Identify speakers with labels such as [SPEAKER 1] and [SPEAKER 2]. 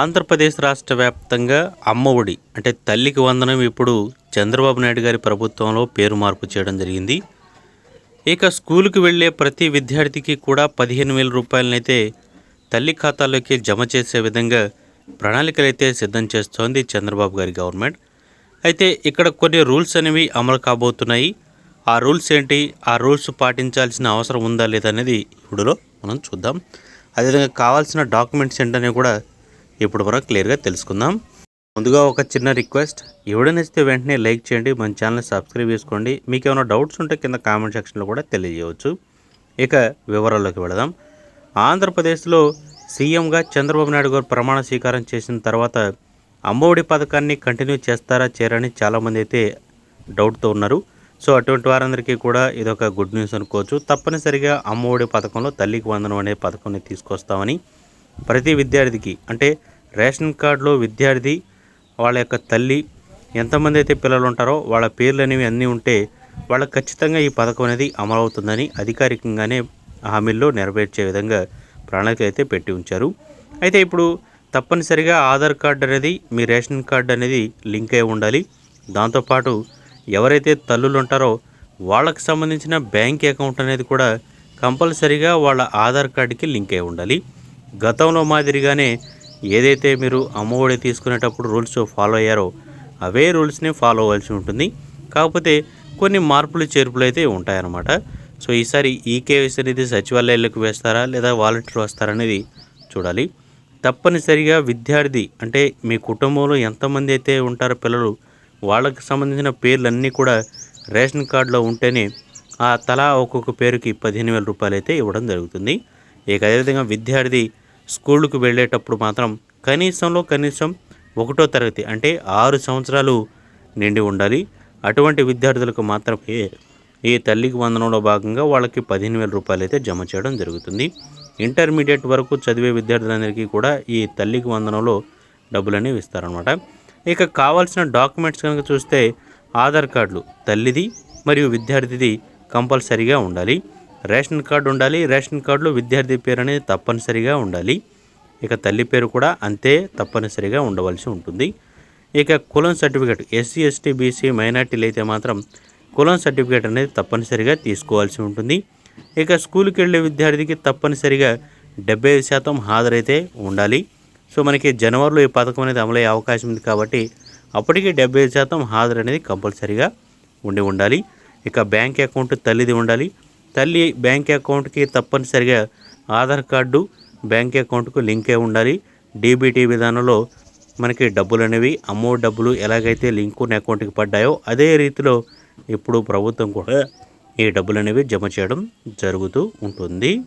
[SPEAKER 1] ఆంధ్రప్రదేశ్ రాష్ట్ర వ్యాప్తంగా అమ్మ ఒడి అంటే తల్లికి వందనం ఇప్పుడు చంద్రబాబు నాయుడు గారి ప్రభుత్వంలో పేరు మార్పు చేయడం జరిగింది. ఇక స్కూలుకు వెళ్ళే ప్రతి విద్యార్థికి కూడా పదిహేను వేల రూపాయలనైతే తల్లి ఖాతాలోకి జమ చేసే విధంగా ప్రణాళికలు అయితే సిద్ధం చేస్తోంది చంద్రబాబు గారి గవర్నమెంట్. అయితే ఇక్కడ కొన్ని రూల్స్ అనేవి అమలు కాబోతున్నాయి. ఆ రూల్స్ ఏంటి? ఆ రూల్స్ పాటించాల్సిన అవసరం ఉందా లేదా అనేది ఇప్పుడులో మనం చూద్దాం. అదేవిధంగా కావాల్సిన డాక్యుమెంట్స్ ఏంటనేవి కూడా ఇప్పుడు మనం క్లియర్గా తెలుసుకుందాం. ముందుగా ఒక చిన్న రిక్వెస్ట్. ఎవడో నచ్చితే వెంటనే లైక్ చేయండి మన ఛానల్ సబ్స్క్రైబ్ చేసుకోండి. మీకు ఏమైనా డౌట్స్ ఉంటే కింద కామెంట్ సెక్షన్లో కూడా తెలియజేయవచ్చు. ఇక వివరాల్లోకి వెళదాం. ఆంధ్రప్రదేశ్లో సీఎంగా చంద్రబాబు నాయుడు గారు ప్రమాణ స్వీకారం చేసిన తర్వాత అమ్మఒడి పథకాన్ని కంటిన్యూ చేస్తారా చేరని చాలామంది అయితే డౌట్తో ఉన్నారు. సో అటువంటి వారందరికీ కూడా ఇదొక గుడ్ న్యూస్ అనుకోవచ్చు. తప్పనిసరిగా అమ్మఒడి పథకంలో తల్లికి వందనం అనే పథకాన్ని తీసుకొస్తామని ప్రతి విద్యార్థికి అంటే రేషన్ కార్డులో విద్యార్థి వాళ్ళ యొక్క తల్లి ఎంతమంది అయితే పిల్లలు ఉంటారో వాళ్ళ పేర్లు అనేవి అన్నీ ఉంటే వాళ్ళకి ఖచ్చితంగా ఈ పథకం అనేది అమలవుతుందని అధికారికంగానే హామీల్లో నెరవేర్చే విధంగా ప్రణాళిక అయితే పెట్టి ఉంచారు. అయితే ఇప్పుడు తప్పనిసరిగా ఆధార్ కార్డు అనేది మీ రేషన్ కార్డు అనేది లింక్ అయి ఉండాలి. దాంతోపాటు ఎవరైతే తల్లులు ఉంటారో వాళ్ళకి సంబంధించిన బ్యాంక్ అకౌంట్ అనేది కూడా కంపల్సరీగా వాళ్ళ ఆధార్ కార్డుకి లింక్ అయి ఉండాలి. గతంలో మాదిరిగానే ఏదైతే మీరు అమ్మఒడి తీసుకునేటప్పుడు రూల్స్ ఫాలో అయ్యారో అవే రూల్స్ని ఫాలో అవ్వాల్సి ఉంటుంది. కాకపోతే కొన్ని మార్పులు చేర్పులు అయితే ఉంటాయన్నమాట. సో ఈసారి ఈ కేవైసీ అనేది సచివాలయాలకు వేస్తారా లేదా వాలంటీర్లు వస్తారా అనేది చూడాలి. తప్పనిసరిగా విద్యార్థి అంటే మీ కుటుంబంలో ఎంతమంది అయితే ఉంటారో పిల్లలు వాళ్ళకి సంబంధించిన పేర్లన్నీ కూడా రేషన్ కార్డులో ఉంటేనే ఆ తలా ఒక్కొక్క పేరుకి పదిహేను వేల రూపాయలు అయితే ఇవ్వడం జరుగుతుంది. ఇక అదేవిధంగా విద్యార్థి స్కూళ్ళకు వెళ్ళేటప్పుడు మాత్రం కనీసంలో కనీసం ఒకటో తరగతి అంటే ఆరు సంవత్సరాలు నిండి ఉండాలి. అటువంటి విద్యార్థులకు మాత్రమే ఈ తల్లికి వందనంలో భాగంగా వాళ్ళకి పదిహేను వేల రూపాయలు అయితే జమ చేయడం జరుగుతుంది. ఇంటర్మీడియట్ వరకు చదివే విద్యార్థులందరికీ కూడా ఈ తల్లికి వందనంలో డబ్బులు అనేవి ఇస్తారనమాట ఇక కావాల్సిన డాక్యుమెంట్స్ కనుక చూస్తే ఆధార్ కార్డులు తల్లిది మరియు విద్యార్థిది కంపల్సరీగా ఉండాలి. రేషన్ కార్డు ఉండాలి. రేషన్ కార్డులో విద్యార్థి పేరు అనేది తప్పనిసరిగా ఉండాలి. ఇక తల్లి పేరు కూడా అంతే తప్పనిసరిగా ఉండవలసి ఉంటుంది. ఇక కులం సర్టిఫికేట్ ఎస్సీ ఎస్టీ బీసీ మైనార్టీలు అయితే మాత్రం కులం సర్టిఫికేట్ అనేది తప్పనిసరిగా తీసుకోవాల్సి ఉంటుంది. ఇక స్కూల్కి వెళ్ళే విద్యార్థికి తప్పనిసరిగా డెబ్బై ఐదు శాతం హాజరైతే ఉండాలి. సో మనకి జనవరిలో ఈ పథకం అనేది అమలయ్యే అవకాశం ఉంది కాబట్టి అప్పటికి డెబ్బై ఐదు శాతం హాజరు అనేది కంపల్సరీగా ఉండి ఉండాలి. ఇక బ్యాంక్ అకౌంట్ తల్లిది ఉండాలి. తల్లి బ్యాంక్ అకౌంట్కి తప్పనిసరిగా ఆధార్ కార్డు బ్యాంక్ అకౌంట్కు లింక్ అయి ఉండాలి. డీబీటీ విధానంలో మనకి డబ్బులు అనేవి అమ్మో డబ్బులు ఎలాగైతే లింక్ ఉన్న అకౌంట్కి పడ్డాయో అదే రీతిలో ఇప్పుడు ప్రభుత్వం కూడా ఈ డబ్బులు అనేవి జమ చేయడం జరుగుతూ ఉంటుంది.